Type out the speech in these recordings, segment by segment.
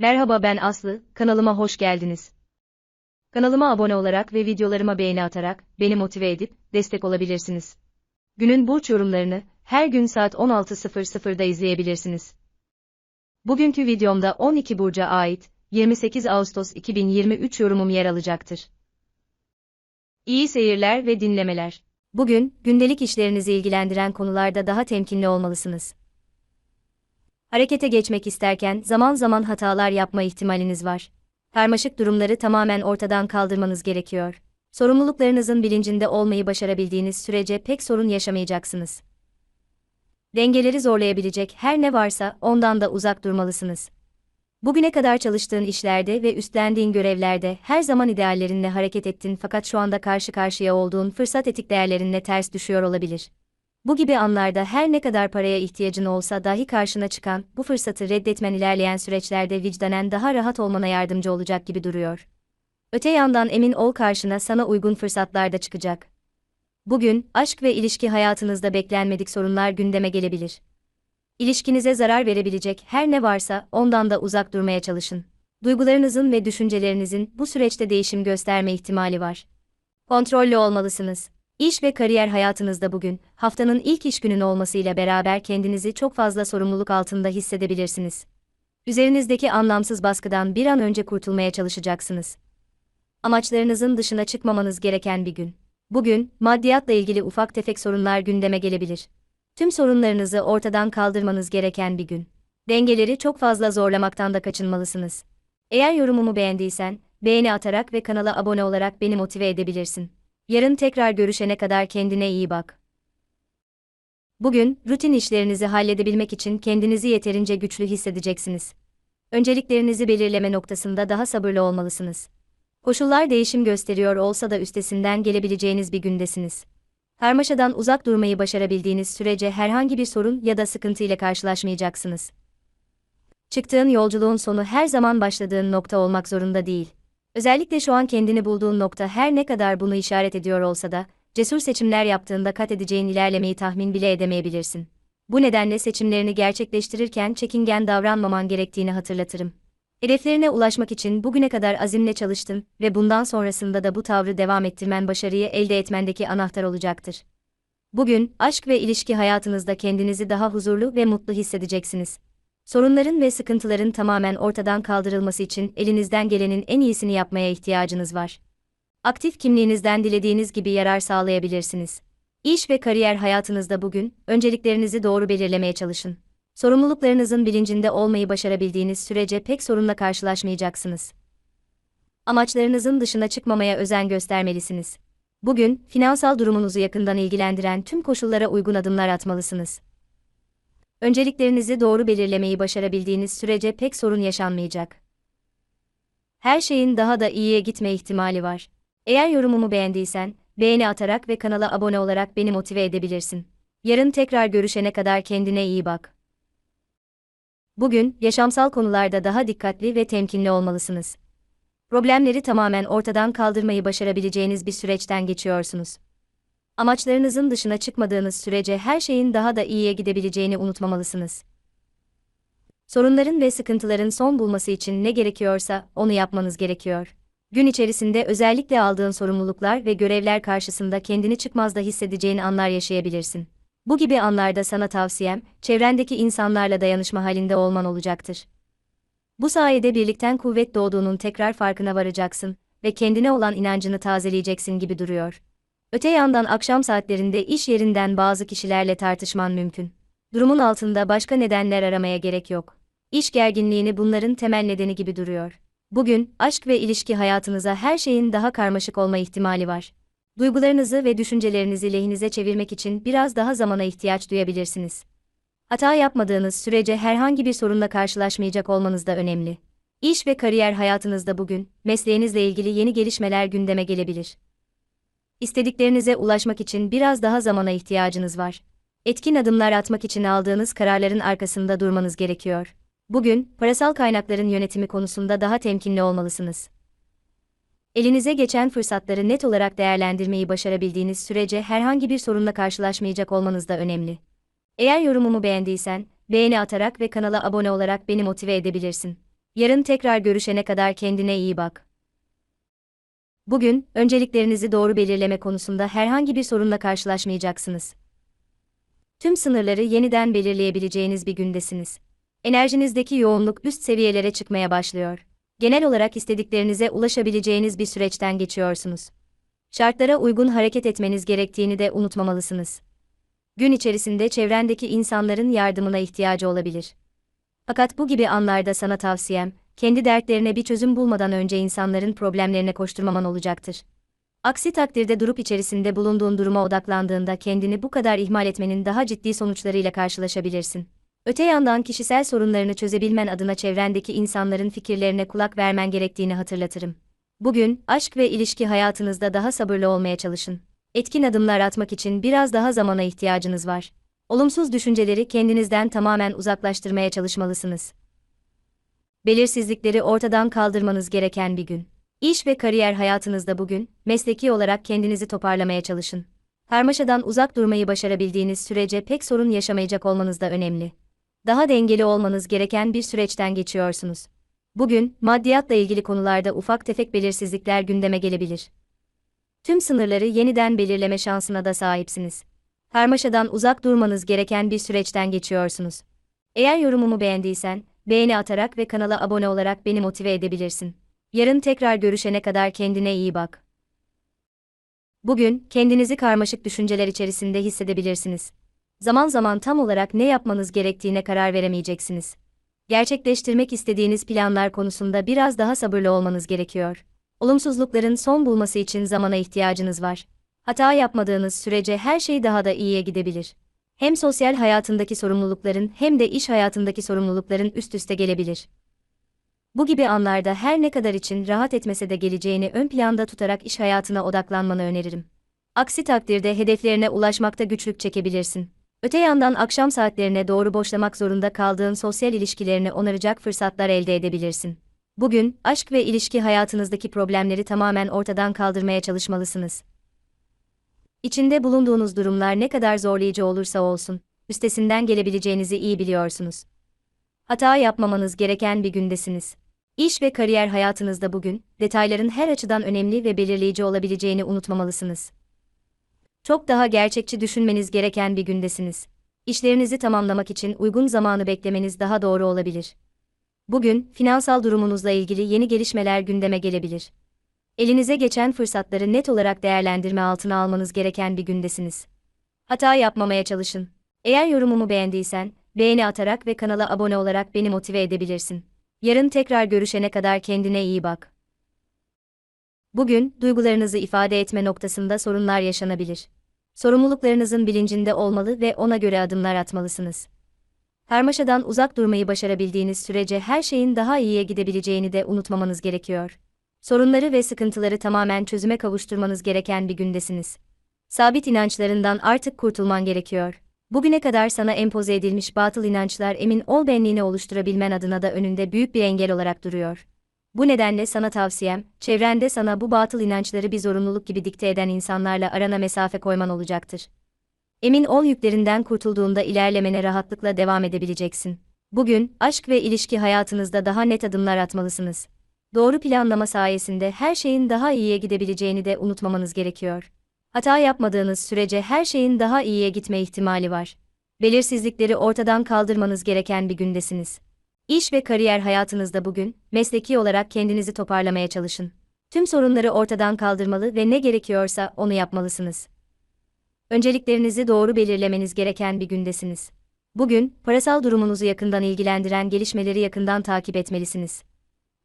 Merhaba ben Aslı, kanalıma hoş geldiniz. Kanalıma abone olarak ve videolarıma beğeni atarak beni motive edip destek olabilirsiniz. Günün burç yorumlarını her gün saat 16.00'da izleyebilirsiniz. Bugünkü videomda 12 burca ait 28 Ağustos 2023 yorumum yer alacaktır. İyi seyirler ve dinlemeler. Bugün gündelik işlerinizi ilgilendiren konularda daha temkinli olmalısınız. Harekete geçmek isterken zaman zaman hatalar yapma ihtimaliniz var. Karmaşık durumları tamamen ortadan kaldırmanız gerekiyor. Sorumluluklarınızın bilincinde olmayı başarabildiğiniz sürece pek sorun yaşamayacaksınız. Dengeleri zorlayabilecek her ne varsa ondan da uzak durmalısınız. Bugüne kadar çalıştığın işlerde ve üstlendiğin görevlerde her zaman ideallerinle hareket ettin fakat şu anda karşı karşıya olduğun fırsat etik değerlerinle ters düşüyor olabilir. Bu gibi anlarda her ne kadar paraya ihtiyacın olsa dahi karşına çıkan bu fırsatı reddetmen ilerleyen süreçlerde vicdanen daha rahat olmana yardımcı olacak gibi duruyor. Öte yandan emin ol karşına sana uygun fırsatlar da çıkacak. Bugün aşk ve ilişki hayatınızda beklenmedik sorunlar gündeme gelebilir. İlişkinize zarar verebilecek her ne varsa ondan da uzak durmaya çalışın. Duygularınızın ve düşüncelerinizin bu süreçte değişim gösterme ihtimali var. Kontrollü olmalısınız. İş ve kariyer hayatınızda bugün, haftanın ilk iş günün olmasıyla beraber kendinizi çok fazla sorumluluk altında hissedebilirsiniz. Üzerinizdeki anlamsız baskıdan bir an önce kurtulmaya çalışacaksınız. Amaçlarınızın dışına çıkmamanız gereken bir gün. Bugün, maddiyatla ilgili ufak tefek sorunlar gündeme gelebilir. Tüm sorunlarınızı ortadan kaldırmanız gereken bir gün. Dengeleri çok fazla zorlamaktan da kaçınmalısınız. Eğer yorumumu beğendiysen, beğeni atarak ve kanala abone olarak beni motive edebilirsin. Yarın tekrar görüşene kadar kendine iyi bak. Bugün, rutin işlerinizi halledebilmek için kendinizi yeterince güçlü hissedeceksiniz. Önceliklerinizi belirleme noktasında daha sabırlı olmalısınız. Koşullar değişim gösteriyor olsa da üstesinden gelebileceğiniz bir gündesiniz. Karmaşadan uzak durmayı başarabildiğiniz sürece herhangi bir sorun ya da sıkıntı ile karşılaşmayacaksınız. Çıktığın yolculuğun sonu her zaman başladığın nokta olmak zorunda değil. Özellikle şu an kendini bulduğun nokta her ne kadar bunu işaret ediyor olsa da, cesur seçimler yaptığında kat edeceğin ilerlemeyi tahmin bile edemeyebilirsin. Bu nedenle seçimlerini gerçekleştirirken çekingen davranmaman gerektiğini hatırlatırım. Hedeflerine ulaşmak için bugüne kadar azimle çalıştın ve bundan sonrasında da bu tavrı devam ettirmen başarıyı elde etmendeki anahtar olacaktır. Bugün, aşk ve ilişki hayatınızda kendinizi daha huzurlu ve mutlu hissedeceksiniz. Sorunların ve sıkıntıların tamamen ortadan kaldırılması için elinizden gelenin en iyisini yapmaya ihtiyacınız var. Aktif kimliğinizden dilediğiniz gibi yarar sağlayabilirsiniz. İş ve kariyer hayatınızda bugün, önceliklerinizi doğru belirlemeye çalışın. Sorumluluklarınızın bilincinde olmayı başarabildiğiniz sürece pek sorunla karşılaşmayacaksınız. Amaçlarınızın dışına çıkmamaya özen göstermelisiniz. Bugün, finansal durumunuzu yakından ilgilendiren tüm koşullara uygun adımlar atmalısınız. Önceliklerinizi doğru belirlemeyi başarabildiğiniz sürece pek sorun yaşanmayacak. Her şeyin daha da iyiye gitme ihtimali var. Eğer yorumumu beğendiysen, beğeni atarak ve kanala abone olarak beni motive edebilirsin. Yarın tekrar görüşene kadar kendine iyi bak. Bugün, yaşamsal konularda daha dikkatli ve temkinli olmalısınız. Problemleri tamamen ortadan kaldırmayı başarabileceğiniz bir süreçten geçiyorsunuz. Amaçlarınızın dışına çıkmadığınız sürece her şeyin daha da iyiye gidebileceğini unutmamalısınız. Sorunların ve sıkıntıların son bulması için ne gerekiyorsa onu yapmanız gerekiyor. Gün içerisinde özellikle aldığın sorumluluklar ve görevler karşısında kendini çıkmazda hissedeceğin anlar yaşayabilirsin. Bu gibi anlarda sana tavsiyem, çevrendeki insanlarla dayanışma halinde olman olacaktır. Bu sayede birlikten kuvvet doğduğunun tekrar farkına varacaksın ve kendine olan inancını tazeleyeceksin gibi duruyor. Öte yandan akşam saatlerinde iş yerinden bazı kişilerle tartışman mümkün. Durumun altında başka nedenler aramaya gerek yok. İş gerginliğini bunların temel nedeni gibi duruyor. Bugün, aşk ve ilişki hayatınıza her şeyin daha karmaşık olma ihtimali var. Duygularınızı ve düşüncelerinizi lehinize çevirmek için biraz daha zamana ihtiyaç duyabilirsiniz. Hata yapmadığınız sürece herhangi bir sorunla karşılaşmayacak olmanız da önemli. İş ve kariyer hayatınızda bugün, mesleğinizle ilgili yeni gelişmeler gündeme gelebilir. İstediklerinize ulaşmak için biraz daha zamana ihtiyacınız var. Etkin adımlar atmak için aldığınız kararların arkasında durmanız gerekiyor. Bugün, parasal kaynakların yönetimi konusunda daha temkinli olmalısınız. Elinize geçen fırsatları net olarak değerlendirmeyi başarabildiğiniz sürece herhangi bir sorunla karşılaşmayacak olmanız da önemli. Eğer yorumumu beğendiysen, beğeni atarak ve kanala abone olarak beni motive edebilirsin. Yarın tekrar görüşene kadar kendine iyi bak. Bugün, önceliklerinizi doğru belirleme konusunda herhangi bir sorunla karşılaşmayacaksınız. Tüm sınırları yeniden belirleyebileceğiniz bir gündesiniz. Enerjinizdeki yoğunluk üst seviyelere çıkmaya başlıyor. Genel olarak istediklerinize ulaşabileceğiniz bir süreçten geçiyorsunuz. Şartlara uygun hareket etmeniz gerektiğini de unutmamalısınız. Gün içerisinde çevrendeki insanların yardımına ihtiyacı olabilir. Fakat bu gibi anlarda sana tavsiyem, kendi dertlerine bir çözüm bulmadan önce insanların problemlerine koşturmaman olacaktır. Aksi takdirde durup içerisinde bulunduğun duruma odaklandığında kendini bu kadar ihmal etmenin daha ciddi sonuçlarıyla karşılaşabilirsin. Öte yandan kişisel sorunlarını çözebilmen adına çevrendeki insanların fikirlerine kulak vermen gerektiğini hatırlatırım. Bugün, aşk ve ilişki hayatınızda daha sabırlı olmaya çalışın. Etkin adımlar atmak için biraz daha zamana ihtiyacınız var. Olumsuz düşünceleri kendinizden tamamen uzaklaştırmaya çalışmalısınız. Belirsizlikleri ortadan kaldırmanız gereken bir gün. İş ve kariyer hayatınızda bugün, mesleki olarak kendinizi toparlamaya çalışın. Karmaşadan uzak durmayı başarabildiğiniz sürece pek sorun yaşamayacak olmanız da önemli. Daha dengeli olmanız gereken bir süreçten geçiyorsunuz. Bugün, maddiyatla ilgili konularda ufak tefek belirsizlikler gündeme gelebilir. Tüm sınırları yeniden belirleme şansına da sahipsiniz. Karmaşadan uzak durmanız gereken bir süreçten geçiyorsunuz. Eğer yorumumu beğendiysen, beğeni atarak ve kanala abone olarak beni motive edebilirsin. Yarın tekrar görüşene kadar kendine iyi bak. Bugün, kendinizi karmaşık düşünceler içerisinde hissedebilirsiniz. Zaman zaman tam olarak ne yapmanız gerektiğine karar veremeyeceksiniz. Gerçekleştirmek istediğiniz planlar konusunda biraz daha sabırlı olmanız gerekiyor. Olumsuzlukların son bulması için zamana ihtiyacınız var. Hata yapmadığınız sürece her şey daha da iyiye gidebilir. Hem sosyal hayatındaki sorumlulukların hem de iş hayatındaki sorumlulukların üst üste gelebilir. Bu gibi anlarda her ne kadar için rahat etmese de geleceğini ön planda tutarak iş hayatına odaklanmanı öneririm. Aksi takdirde hedeflerine ulaşmakta güçlük çekebilirsin. Öte yandan akşam saatlerine doğru boşlamak zorunda kaldığın sosyal ilişkilerini onaracak fırsatlar elde edebilirsin. Bugün, aşk ve ilişki hayatınızdaki problemleri tamamen ortadan kaldırmaya çalışmalısınız. İçinde bulunduğunuz durumlar ne kadar zorlayıcı olursa olsun, üstesinden gelebileceğinizi iyi biliyorsunuz. Hata yapmamanız gereken bir gündesiniz. İş ve kariyer hayatınızda bugün, detayların her açıdan önemli ve belirleyici olabileceğini unutmamalısınız. Çok daha gerçekçi düşünmeniz gereken bir gündesiniz. İşlerinizi tamamlamak için uygun zamanı beklemeniz daha doğru olabilir. Bugün, finansal durumunuzla ilgili yeni gelişmeler gündeme gelebilir. Elinize geçen fırsatları net olarak değerlendirme altına almanız gereken bir gündesiniz. Hata yapmamaya çalışın. Eğer yorumumu beğendiysen, beğeni atarak ve kanala abone olarak beni motive edebilirsin. Yarın tekrar görüşene kadar kendine iyi bak. Bugün, duygularınızı ifade etme noktasında sorunlar yaşanabilir. Sorumluluklarınızın bilincinde olmalı ve ona göre adımlar atmalısınız. Karmaşadan uzak durmayı başarabildiğiniz sürece her şeyin daha iyiye gidebileceğini de unutmamanız gerekiyor. Sorunları ve sıkıntıları tamamen çözüme kavuşturmanız gereken bir gündesiniz. Sabit inançlarından artık kurtulman gerekiyor. Bugüne kadar sana empoze edilmiş batıl inançlar emin ol benliğini oluşturabilmen adına da önünde büyük bir engel olarak duruyor. Bu nedenle sana tavsiyem, çevrende sana bu batıl inançları bir zorunluluk gibi dikte eden insanlarla arana mesafe koyman olacaktır. Emin ol yüklerinden kurtulduğunda ilerlemene rahatlıkla devam edebileceksin. Bugün, aşk ve ilişki hayatınızda daha net adımlar atmalısınız. Doğru planlama sayesinde her şeyin daha iyiye gidebileceğini de unutmamanız gerekiyor. Hata yapmadığınız sürece her şeyin daha iyiye gitme ihtimali var. Belirsizlikleri ortadan kaldırmanız gereken bir gündesiniz. İş ve kariyer hayatınızda bugün, mesleki olarak kendinizi toparlamaya çalışın. Tüm sorunları ortadan kaldırmalı ve ne gerekiyorsa onu yapmalısınız. Önceliklerinizi doğru belirlemeniz gereken bir gündesiniz. Bugün, parasal durumunuzu yakından ilgilendiren gelişmeleri yakından takip etmelisiniz.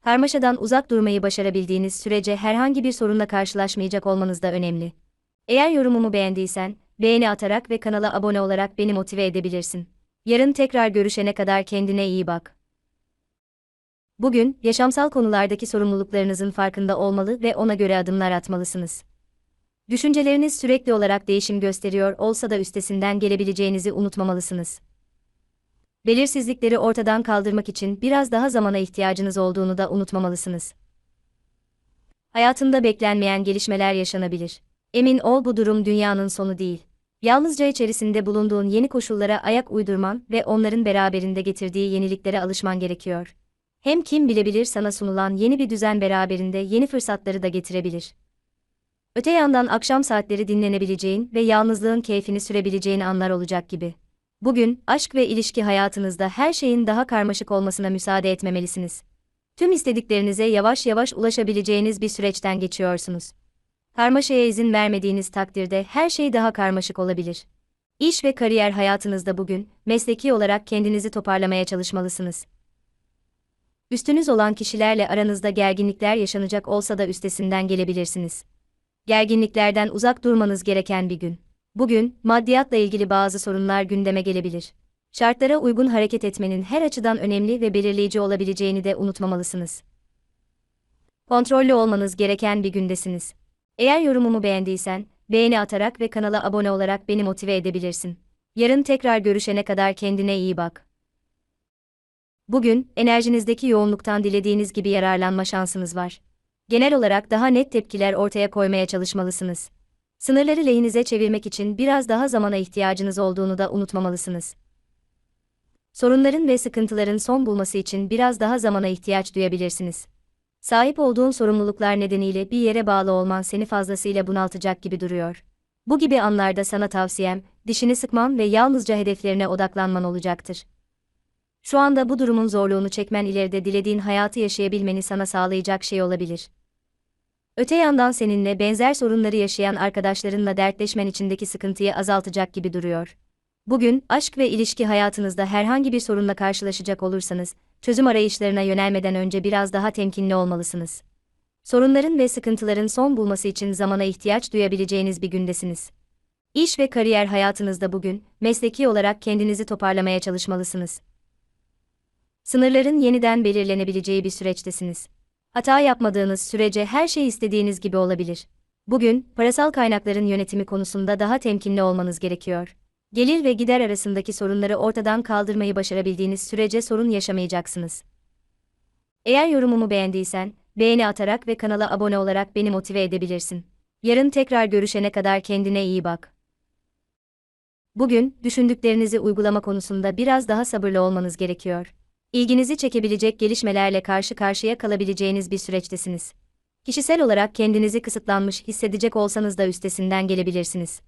Karmaşadan uzak durmayı başarabildiğiniz sürece herhangi bir sorunla karşılaşmayacak olmanız da önemli. Eğer yorumumu beğendiysen, beğeni atarak ve kanala abone olarak beni motive edebilirsin. Yarın tekrar görüşene kadar kendine iyi bak. Bugün, yaşamsal konulardaki sorumluluklarınızın farkında olmalı ve ona göre adımlar atmalısınız. Düşünceleriniz sürekli olarak değişim gösteriyor olsa da üstesinden gelebileceğinizi unutmamalısınız. Belirsizlikleri ortadan kaldırmak için biraz daha zamana ihtiyacınız olduğunu da unutmamalısınız. Hayatında beklenmeyen gelişmeler yaşanabilir. Emin ol bu durum dünyanın sonu değil. Yalnızca içerisinde bulunduğun yeni koşullara ayak uydurman ve onların beraberinde getirdiği yeniliklere alışman gerekiyor. Hem kim bilebilir sana sunulan yeni bir düzen beraberinde yeni fırsatları da getirebilir. Öte yandan akşam saatleri dinlenebileceğin ve yalnızlığın keyfini sürebileceğin anlar olacak gibi. Bugün, aşk ve ilişki hayatınızda her şeyin daha karmaşık olmasına müsaade etmemelisiniz. Tüm istediklerinize yavaş yavaş ulaşabileceğiniz bir süreçten geçiyorsunuz. Karmaşaya izin vermediğiniz takdirde her şey daha karmaşık olabilir. İş ve kariyer hayatınızda bugün, mesleki olarak kendinizi toparlamaya çalışmalısınız. Üstünüz olan kişilerle aranızda gerginlikler yaşanacak olsa da üstesinden gelebilirsiniz. Gerginliklerden uzak durmanız gereken bir gün. Bugün, maddiyatla ilgili bazı sorunlar gündeme gelebilir. Şartlara uygun hareket etmenin her açıdan önemli ve belirleyici olabileceğini de unutmamalısınız. Kontrollü olmanız gereken bir gündesiniz. Eğer yorumumu beğendiysen, beğeni atarak ve kanala abone olarak beni motive edebilirsin. Yarın tekrar görüşene kadar kendine iyi bak. Bugün, enerjinizdeki yoğunluktan dilediğiniz gibi yararlanma şansınız var. Genel olarak daha net tepkiler ortaya koymaya çalışmalısınız. Sınırları lehinize çevirmek için biraz daha zamana ihtiyacınız olduğunu da unutmamalısınız. Sorunların ve sıkıntıların son bulması için biraz daha zamana ihtiyaç duyabilirsiniz. Sahip olduğun sorumluluklar nedeniyle bir yere bağlı olman seni fazlasıyla bunaltacak gibi duruyor. Bu gibi anlarda sana tavsiyem, dişini sıkman ve yalnızca hedeflerine odaklanman olacaktır. Şu anda bu durumun zorluğunu çekmen ileride dilediğin hayatı yaşayabilmeni sana sağlayacak şey olabilir. Öte yandan seninle benzer sorunları yaşayan arkadaşlarınla dertleşmen içindeki sıkıntıyı azaltacak gibi duruyor. Bugün, aşk ve ilişki hayatınızda herhangi bir sorunla karşılaşacak olursanız, çözüm arayışlarına yönelmeden önce biraz daha temkinli olmalısınız. Sorunların ve sıkıntıların son bulması için zamana ihtiyaç duyabileceğiniz bir gündesiniz. İş ve kariyer hayatınızda bugün, mesleki olarak kendinizi toparlamaya çalışmalısınız. Sınırların yeniden belirlenebileceği bir süreçtesiniz. Hata yapmadığınız sürece her şey istediğiniz gibi olabilir. Bugün, parasal kaynakların yönetimi konusunda daha temkinli olmanız gerekiyor. Gelir ve gider arasındaki sorunları ortadan kaldırmayı başarabildiğiniz sürece sorun yaşamayacaksınız. Eğer yorumumu beğendiysen, beğeni atarak ve kanala abone olarak beni motive edebilirsin. Yarın tekrar görüşene kadar kendine iyi bak. Bugün, düşündüklerinizi uygulama konusunda biraz daha sabırlı olmanız gerekiyor ilginizi çekebilecek gelişmelerle karşı karşıya kalabileceğiniz bir süreçtesiniz. Kişisel olarak kendinizi kısıtlanmış hissedecek olsanız da üstesinden gelebilirsiniz.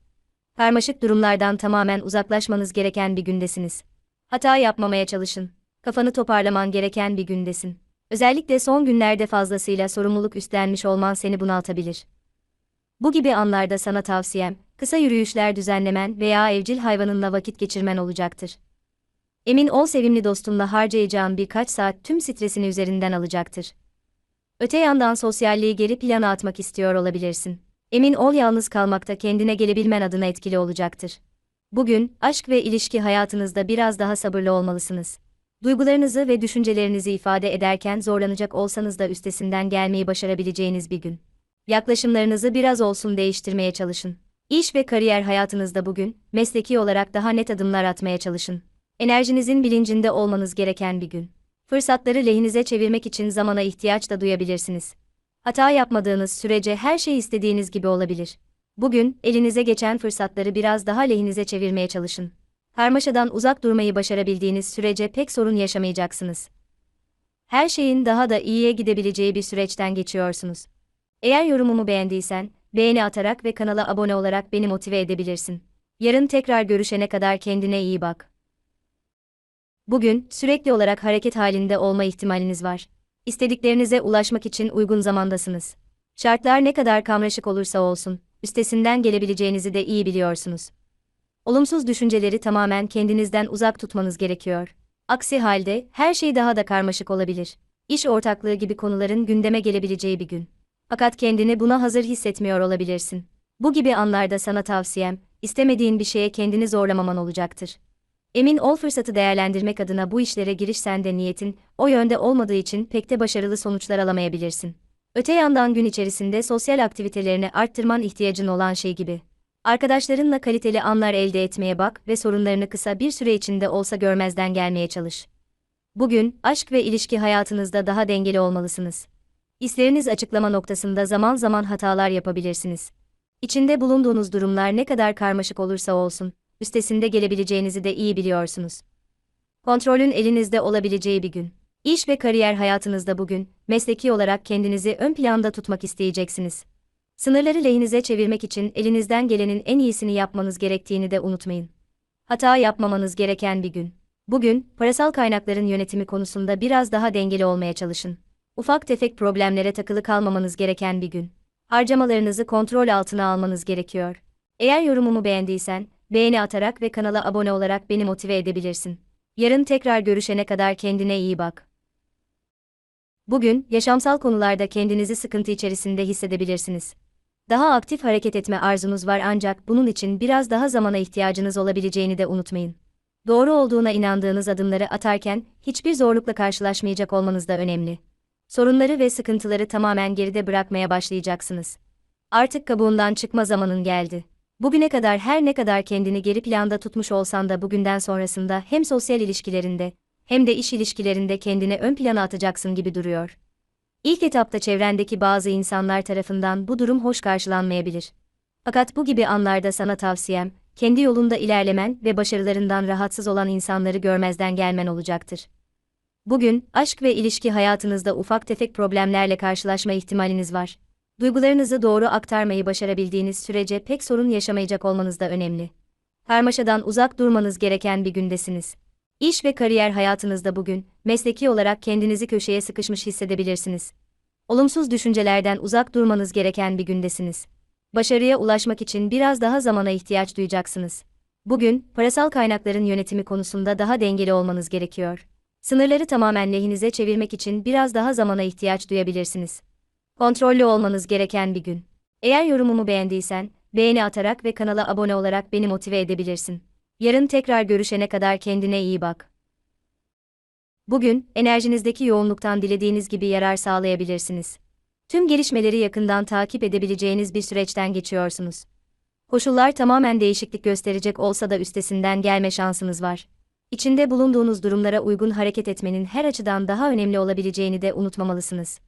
Karmaşık durumlardan tamamen uzaklaşmanız gereken bir gündesiniz. Hata yapmamaya çalışın. Kafanı toparlaman gereken bir gündesin. Özellikle son günlerde fazlasıyla sorumluluk üstlenmiş olman seni bunaltabilir. Bu gibi anlarda sana tavsiyem, kısa yürüyüşler düzenlemen veya evcil hayvanınla vakit geçirmen olacaktır. Emin ol sevimli dostunla harcayacağın birkaç saat tüm stresini üzerinden alacaktır. Öte yandan sosyalliği geri plana atmak istiyor olabilirsin. Emin ol yalnız kalmakta kendine gelebilmen adına etkili olacaktır. Bugün, aşk ve ilişki hayatınızda biraz daha sabırlı olmalısınız. Duygularınızı ve düşüncelerinizi ifade ederken zorlanacak olsanız da üstesinden gelmeyi başarabileceğiniz bir gün. Yaklaşımlarınızı biraz olsun değiştirmeye çalışın. İş ve kariyer hayatınızda bugün, mesleki olarak daha net adımlar atmaya çalışın. Enerjinizin bilincinde olmanız gereken bir gün. Fırsatları lehinize çevirmek için zamana ihtiyaç da duyabilirsiniz. Hata yapmadığınız sürece her şey istediğiniz gibi olabilir. Bugün, elinize geçen fırsatları biraz daha lehinize çevirmeye çalışın. Karmaşadan uzak durmayı başarabildiğiniz sürece pek sorun yaşamayacaksınız. Her şeyin daha da iyiye gidebileceği bir süreçten geçiyorsunuz. Eğer yorumumu beğendiysen, beğeni atarak ve kanala abone olarak beni motive edebilirsin. Yarın tekrar görüşene kadar kendine iyi bak. Bugün, sürekli olarak hareket halinde olma ihtimaliniz var. İstediklerinize ulaşmak için uygun zamandasınız. Şartlar ne kadar kamraşık olursa olsun, üstesinden gelebileceğinizi de iyi biliyorsunuz. Olumsuz düşünceleri tamamen kendinizden uzak tutmanız gerekiyor. Aksi halde, her şey daha da karmaşık olabilir. İş ortaklığı gibi konuların gündeme gelebileceği bir gün. Fakat kendini buna hazır hissetmiyor olabilirsin. Bu gibi anlarda sana tavsiyem, istemediğin bir şeye kendini zorlamaman olacaktır. Emin ol fırsatı değerlendirmek adına bu işlere girişsen de niyetin, o yönde olmadığı için pek de başarılı sonuçlar alamayabilirsin. Öte yandan gün içerisinde sosyal aktivitelerini arttırman ihtiyacın olan şey gibi. Arkadaşlarınla kaliteli anlar elde etmeye bak ve sorunlarını kısa bir süre içinde olsa görmezden gelmeye çalış. Bugün, aşk ve ilişki hayatınızda daha dengeli olmalısınız. İsleriniz açıklama noktasında zaman zaman hatalar yapabilirsiniz. İçinde bulunduğunuz durumlar ne kadar karmaşık olursa olsun, üstesinde gelebileceğinizi de iyi biliyorsunuz. Kontrolün elinizde olabileceği bir gün. İş ve kariyer hayatınızda bugün, mesleki olarak kendinizi ön planda tutmak isteyeceksiniz. Sınırları lehinize çevirmek için elinizden gelenin en iyisini yapmanız gerektiğini de unutmayın. Hata yapmamanız gereken bir gün. Bugün, parasal kaynakların yönetimi konusunda biraz daha dengeli olmaya çalışın. Ufak tefek problemlere takılı kalmamanız gereken bir gün. Harcamalarınızı kontrol altına almanız gerekiyor. Eğer yorumumu beğendiysen, beğeni atarak ve kanala abone olarak beni motive edebilirsin. Yarın tekrar görüşene kadar kendine iyi bak. Bugün, yaşamsal konularda kendinizi sıkıntı içerisinde hissedebilirsiniz. Daha aktif hareket etme arzunuz var ancak bunun için biraz daha zamana ihtiyacınız olabileceğini de unutmayın. Doğru olduğuna inandığınız adımları atarken hiçbir zorlukla karşılaşmayacak olmanız da önemli. Sorunları ve sıkıntıları tamamen geride bırakmaya başlayacaksınız. Artık kabuğundan çıkma zamanın geldi. Bugüne kadar her ne kadar kendini geri planda tutmuş olsan da bugünden sonrasında hem sosyal ilişkilerinde hem de iş ilişkilerinde kendini ön plana atacaksın gibi duruyor. İlk etapta çevrendeki bazı insanlar tarafından bu durum hoş karşılanmayabilir. Fakat bu gibi anlarda sana tavsiyem, kendi yolunda ilerlemen ve başarılarından rahatsız olan insanları görmezden gelmen olacaktır. Bugün, aşk ve ilişki hayatınızda ufak tefek problemlerle karşılaşma ihtimaliniz var. Duygularınızı doğru aktarmayı başarabildiğiniz sürece pek sorun yaşamayacak olmanız da önemli. Karmaşadan uzak durmanız gereken bir gündesiniz. İş ve kariyer hayatınızda bugün, mesleki olarak kendinizi köşeye sıkışmış hissedebilirsiniz. Olumsuz düşüncelerden uzak durmanız gereken bir gündesiniz. Başarıya ulaşmak için biraz daha zamana ihtiyaç duyacaksınız. Bugün, parasal kaynakların yönetimi konusunda daha dengeli olmanız gerekiyor. Sınırları tamamen lehinize çevirmek için biraz daha zamana ihtiyaç duyabilirsiniz. Kontrollü olmanız gereken bir gün. Eğer yorumumu beğendiysen, beğeni atarak ve kanala abone olarak beni motive edebilirsin. Yarın tekrar görüşene kadar kendine iyi bak. Bugün, enerjinizdeki yoğunluktan dilediğiniz gibi yarar sağlayabilirsiniz. Tüm gelişmeleri yakından takip edebileceğiniz bir süreçten geçiyorsunuz. Koşullar tamamen değişiklik gösterecek olsa da üstesinden gelme şansınız var. İçinde bulunduğunuz durumlara uygun hareket etmenin her açıdan daha önemli olabileceğini de unutmamalısınız.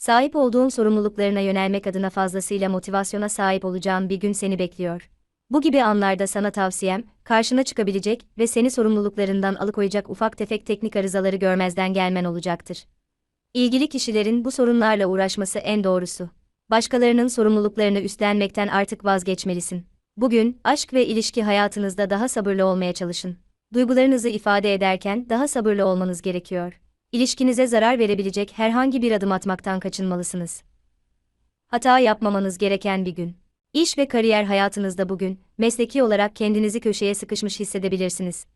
Sahip olduğun sorumluluklarına yönelmek adına fazlasıyla motivasyona sahip olacağın bir gün seni bekliyor. Bu gibi anlarda sana tavsiyem, karşına çıkabilecek ve seni sorumluluklarından alıkoyacak ufak tefek teknik arızaları görmezden gelmen olacaktır. İlgili kişilerin bu sorunlarla uğraşması en doğrusu. Başkalarının sorumluluklarını üstlenmekten artık vazgeçmelisin. Bugün, aşk ve ilişki hayatınızda daha sabırlı olmaya çalışın. Duygularınızı ifade ederken daha sabırlı olmanız gerekiyor. İlişkinize zarar verebilecek herhangi bir adım atmaktan kaçınmalısınız. Hata yapmamanız gereken bir gün. İş ve kariyer hayatınızda bugün, mesleki olarak kendinizi köşeye sıkışmış hissedebilirsiniz.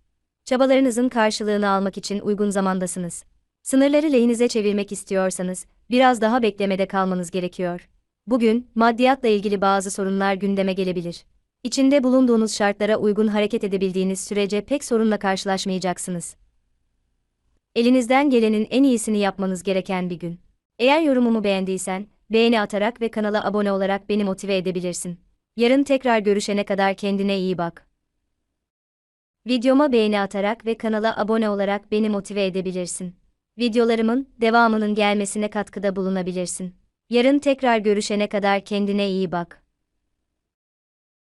Çabalarınızın karşılığını almak için uygun zamandasınız. Sınırları lehinize çevirmek istiyorsanız, biraz daha beklemede kalmanız gerekiyor. Bugün, maddiyatla ilgili bazı sorunlar gündeme gelebilir. İçinde bulunduğunuz şartlara uygun hareket edebildiğiniz sürece pek sorunla karşılaşmayacaksınız. Elinizden gelenin en iyisini yapmanız gereken bir gün. Eğer yorumumu beğendiysen, beğeni atarak ve kanala abone olarak beni motive edebilirsin. Yarın tekrar görüşene kadar kendine iyi bak. Videoma beğeni atarak ve kanala abone olarak beni motive edebilirsin. Videolarımın devamının gelmesine katkıda bulunabilirsin. Yarın tekrar görüşene kadar kendine iyi bak.